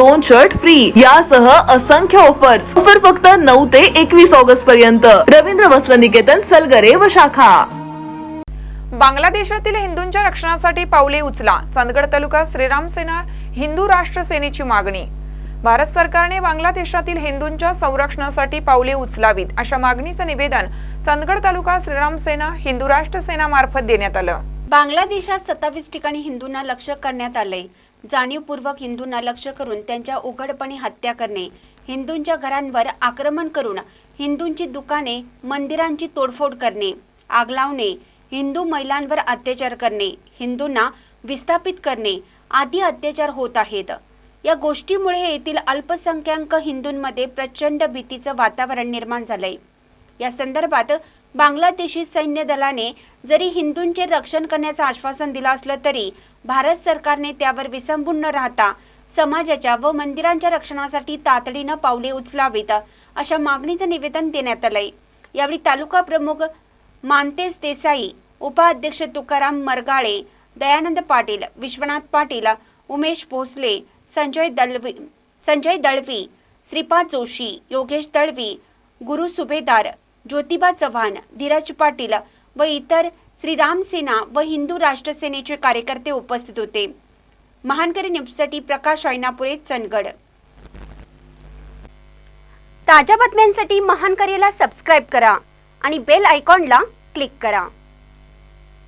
दोन shirt free यासह असंख्य ऑफर्स ऑफर फक्त नऊ ते एकवीस ऑगस्ट पर्यंत. रवींद्र वस्त्र निकेतन सलगरे व शाखा. बांगलादेशातील हिंदूंच्या रक्षणासाठी पावले उचला. चांदगड तालुका श्रीराम सेना हिंदू राष्ट्र सेनेची मागणी. भारत सरकारने बांगलादेशातील हिंदूंच्या संरक्षणासाठी पावले उचलावीत अशा मागणीचं निवेदन चांदगड तालुका श्रीराम सेना हिंदू राष्ट्र सेना मार्फत देण्यात आलं. बांगलादेशात सत्तावीस ठिकाणी हिंदूंना लक्ष करण्यात आलंय. जाणीवपूर्वक हिंदूंना लक्ष करून त्यांच्या उघडपणे हत्या करणे हिंदूंच्या घरांवर आक्रमण करून हिंदूंची दुकाने मंदिरांची तोडफोड करणे आग लावणे हिंदू महिलांवर अत्याचार करणे हिंदूंना विस्थापित करणे आदी अत्याचार होत आहेत. या गोष्टीमुळे येथील अल्पसंख्याक हिंदूंमध्ये प्रचंड भीतीचं वातावरण निर्माण झालंय. या संदर्भात बांगलादेशी सैन्य दलाने जरी हिंदूंचे रक्षण करण्याचं आश्वासन दिलं असलं तरी भारत सरकारने त्यावर विसंबून न राहता समाजाच्या व मंदिरांच्या रक्षणासाठी तातडीनं पावले उचलावीत अशा मागणीचं निवेदन देण्यात आलंय. यावेळी तालुका प्रमुख मानतेज देसाई उपाध्यक्ष तुकाराम मरगाळे दयानंद पाटील विश्वनाथ पाटील उमेश भोसले संजय दळवी संजय दळवी श्रीपाद जोशी योगेश दळवी गुरु सुभेदार ज्योतिबा चव्हाण धीरज पाटील व इतर श्रीराम सेना व हिंदू राष्ट्र सेनेचे कार्यकर्ते उपस्थित होते. महानकरी न्यूजसाठी प्रकाश ऐनापुरे चंदगड. ताज्या बातम्यांसाठी महानकरीला सबस्क्राईब करा आणि बेल आयकॉनला क्लिक करा.